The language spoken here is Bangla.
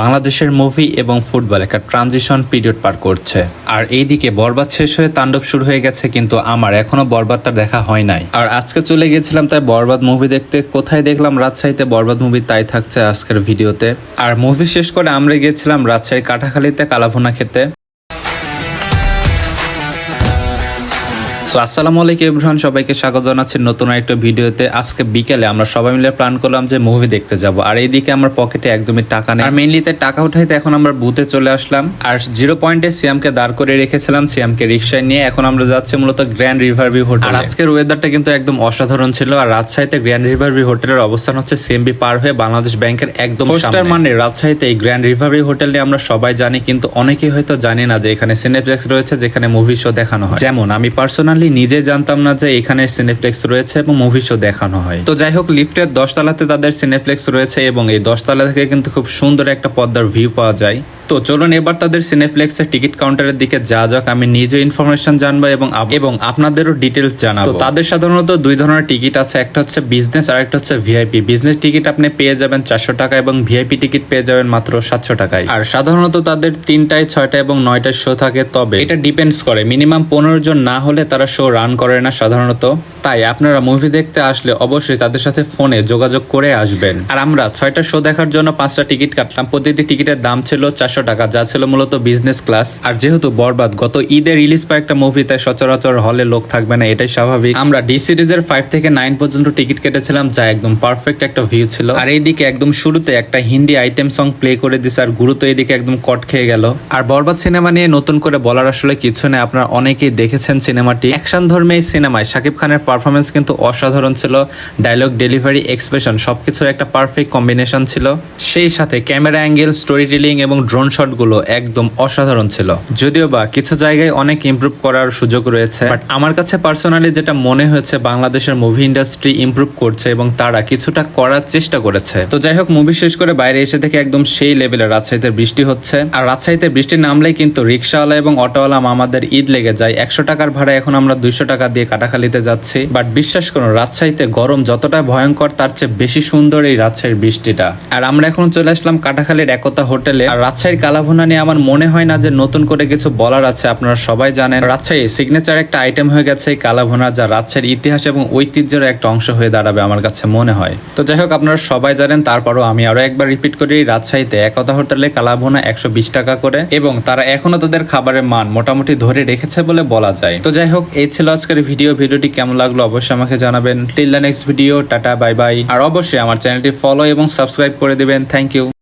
বাংলাদেশের মুভি এবং ফুটবল একটা ট্রানজিশন পিরিয়ড পার করছে। আর এইদিকে বরবাদ শেষ হয়ে তাণ্ডব শুরু হয়ে গেছে, কিন্তু আমার এখনও বরবাদটা দেখা হয় নাই। আর আজকে চলে গেছিলাম তাই বরবাদ মুভি দেখতে। কোথায় দেখলাম রাজশাহীতে বরবাদ মুভি তাই থাকছে আজকের ভিডিওতে। আর মুভি শেষ করে আমরা গিয়েছিলাম রাজশাহীর কাঠাখালীতে কালাভুনা খেতে। সো আসসালামু আলাইকুম এভরিওয়ান সবাইকে স্বাগত জানাচ্ছি নতুন একটা ভিডিওতে। আজকে বিকেলে আমরা সবাই মিলে প্ল্যান করলাম যে মুভি দেখতে যাব। আর এইদিকে আমার পকেটে একদমই টাকা নেই। আর মেইনলিতে টাকা উঠাইতে এখন আমরা বুথে চলে আসলাম। আর জিরো পয়েন্টে সিয়ামকে দাঁড় করে রেখেছিলাম সিয়ামকে রিক্সায় নিয়ে। এখন আমরা যাচ্ছি মূলত গ্র্যান্ড রিভার ভিউ হোটেল আর আজকের ওয়েদারটা কিন্তু একদম অসাধারণ ছিল। আর রাজশাহীতে গ্র্যান্ড রিভার ভিউ হোটেলের অবস্থান হচ্ছে সিএমবি পার হয়ে বাংলাদেশ ব্যাংকের একদম পোস্টার মানে রাজশাহীতে এই গ্র্যান্ড রিভার ভিউ হোটেল নিয়ে আমরা সবাই জানি কিন্তু অনেকেই হয়তো জানি না যে এখানে সিনেপ্লেক্স রয়েছে যেখানে মুভি শো দেখানো হয়। যেমন আমি পার্সোনালি নিজে জানতাম না যে এখানে সিনেপ্লেক্স রয়েছে এবং মুভি শো দেখানো হয়। তো যাই হোক লিফটের দশতলাতে তাদের সিনেপ্লেক্স রয়েছে এবং এই দশতলা থেকে কিন্তু খুব সুন্দর একটা পদ্মার ভিউ পাওয়া যায়। তো চলুন এবার তাদের সিনেপ্লেক্সের টিকিট কাউন্টারের দিকে যা যাক আমি নিজে ইনফরমেশন জানব এবং এবং আপনাদেরও ডিটেলস জানাব। তো তাদের সাধারণত দুই ধরনের টিকিট আছে একটা হচ্ছে বিজনেস আর একটা হচ্ছে ভিআইপি বিজনেস টিকিট আপনি পেয়ে যাবেন চারশো টাকা এবং ভিআইপি টিকিট পেয়ে যাবেন মাত্র সাতশো টাকায়। আর সাধারণত তাদের তিনটায় ছয়টা এবং নয়টায় শো থাকে তবে এটা ডিপেন্ডস করে। মিনিমাম পনেরো জন না হলে তারা শো রান করে না সাধারণত। তাই আপনারা মুভি দেখতে আসলে অবশ্যই তাদের সাথে ফোনে যোগাযোগ করে আসবেন। আর আমরা ছয়টা শো দেখার জন্য পাঁচটা টিকিট কাটলাম। প্রতিটি টিকিটের দাম ছিল চারশো টাকা, যা ছিল মূলত বিজনেস ক্লাস আর যেহেতু বরবাদ, গত ঈদে রিলিজ পায় একটা মুভি তাই সচরাচর হলে লোক থাকবে না, এটাই স্বাভাবিক। আমরা ডি সিরিজের ফাইভ থেকে নাইন পর্যন্ত টিকিট কেটেছিলাম, যা একদম পারফেক্ট একটা ভিউ ছিল। আর এইদিকে একদম শুরুতে একটা হিন্দি আইটেম সং প্লে করে দিছে, আর গুরুত্ব এইদিকে একদম কট খেয়ে গেল। আর বরবাদ সিনেমা নিয়ে নতুন করে বলার আসলে কিছু নেই, আপনারা অনেকেই দেখেছেন সিনেমাটি অ্যাকশন ধর্মে সিনেমায় শাকিব খানের পারফরমেন্স কিন্তু অসাধারণ ছিল। ডায়লগ ডেলিভারি এক্সপ্রেশন সবকিছুর একটা পারফেক্ট কম্বিনেশন ছিল। সেই সাথে ক্যামেরা অ্যাঙ্গেল স্টোরি টেলিং এবং ড্রোন শটগুলো একদম অসাধারণ ছিল। যদিও বা কিছু জায়গায় অনেক ইমপ্রুভ করার সুযোগ রয়েছে বাট আমার কাছে পার্সোনালি যেটা মনে হয়েছে, বাংলাদেশের মুভি ইন্ডাস্ট্রি ইমপ্রুভ করছে এবং তারা কিছুটা করার চেষ্টা করেছে। তো যাই হোক মুভি শেষ করে বাইরে এসে থেকে একদম সেই লেভেলে রাজশাহীতে বৃষ্টি হচ্ছে। আর রাজশাহীতে বৃষ্টি নামলেই কিন্তু রিক্সাওয়ালা এবং অটোওয়ালা মামাদের ঈদ লেগে যায়। একশো টাকার ভাড়া এখন আমরা দুইশো টাকা দিয়ে কাটাখালিতে যাচ্ছি। বাট বিশ্বাস করুন, রাজশাহীতে গরম যতটা ভয়ঙ্কর, তার চেয়ে বেশি সুন্দর এই রাজশাহীর বৃষ্টিটা। আর আমরা এখন চলে আসলাম কাটাখালীর একতা হোটেলে। আর রাজশাহীর কালাভুনা নিয়ে আমার মনে হয় না যে নতুন করে কিছু বলার আছে, আপনারা সবাই জানেন। রাজশাহী সিগনেচার একটা আইটেম হয়ে গেছে এই কালাভুনা, যা রাজশাহীর ইতিহাস এবং ঐতিহ্যের একটা অংশ হয়ে দাঁড়াবে আমার কাছে মনে হয়। তো যাই হোক, আপনারা সবাই জানেন, তারপরও আমি আরও একবার রিপিট করি, রাজশাহীতে একতা হোটেলে কালাভুনা একশো বিশ টাকা করে, এবং তারা এখনও তাদের খাবারের মান মোটামুটি ধরে রেখেছে বলে বলা যায়। তো যাই হোক, এই ছিল আজকের ভিডিও ভিডিওটি কেমন লাগল অবশ্যই আমাকে জানাবেন। Till the next video tata bye bye আর অবশ্যই আমার চ্যানেলটি ফলো এবং সাবস্ক্রাইব করে দেবেন। Thank you